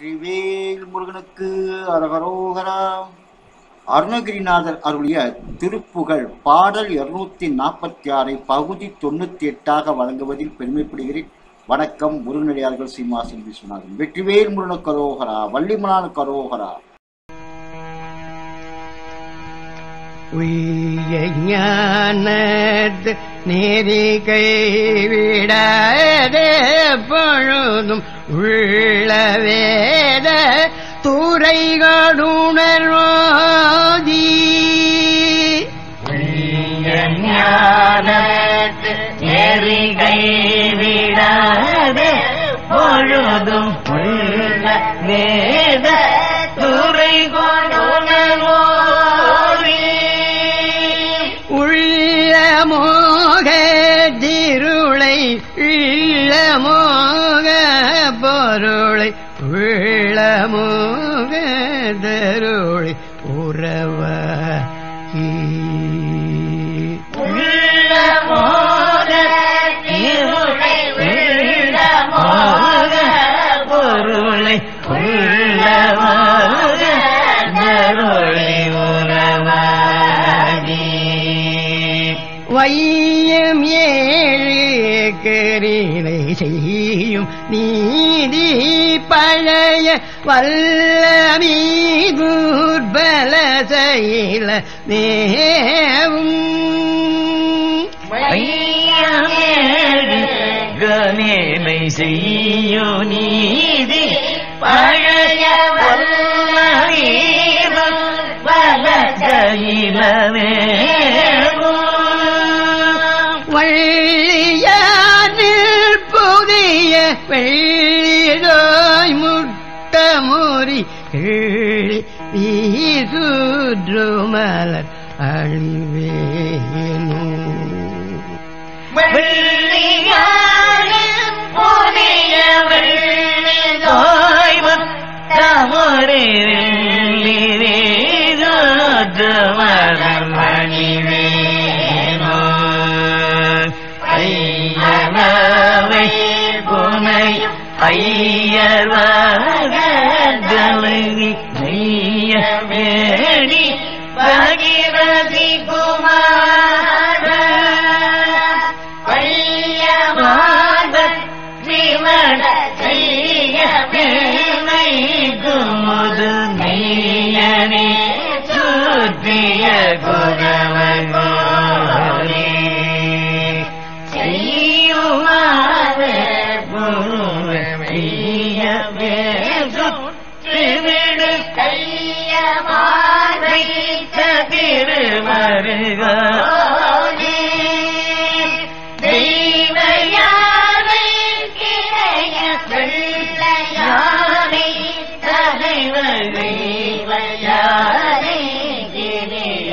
வெற்றிவேல் முருகனுக்கு அரகரோகரா. அருணகிரிநாதர் அருளிய திருப்புகழ் பாடல் இருநூத்தி நாற்பத்தி ஆறை பகுதி தொண்ணூத்தி எட்டாக வழங்குவதில் பெருமைப்படுகிறேன். வணக்கம் முருகனடியார்கள் சீமாசன் விஸ்வநாதன். வெற்றிவேல் முருகனுக்கு அரோகரா வள்ளிமலானுக்கு அரோகரா. உய்யஞானத்து நெறி கைவிடாதே பொழுதும் உள்ளவே வேத துறைகளுணர்வோதி ஞானத்து நெறிகை விடாதே பொழுதும் உள்ள வேத துறை கொண்டுணர்வோரி உள்ள மோக திருளை உள்ள மோக பொருளை உள்ள மோக தருளை உறவாகி உள்ள மோக இருளை உள்ள மோக பொருளை உள்ள மோக தருளை உறவாடி வையம் செய்யும் நீதி பழைய வல்லமீதுர்பல செயல தேவும் கணேனை செய்யோ நீதி பழைய வல்லமீதுர்பல செயலவே புதிய முட்ட முறி கிள்ளி வீசுற்று மலர் அழிவேனோ வெள்ளியாரில் புனையும் சுற்றிவிடு கையமாதை திருமருகோனே தெய்வயானை கிளைய பிள்ளையானை தலைவர் தெய்வயானை கிளைய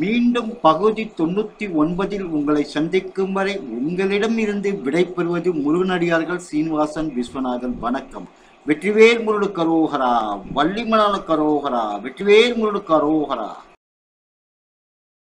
மீண்டும் பகுதி தொண்ணூத்தி ஒன்பதில் உங்களை சந்திக்கும் வரை உங்களிடம் இருந்து விடைபெறுவது முருகனடியார்கள் சீனிவாசன் விஸ்வநாதன். வணக்கம். வெற்றிவேல் முருடு கரோகரா வள்ளிமலான கரோகரா வெற்றிவேல் முருடு கரோகரா.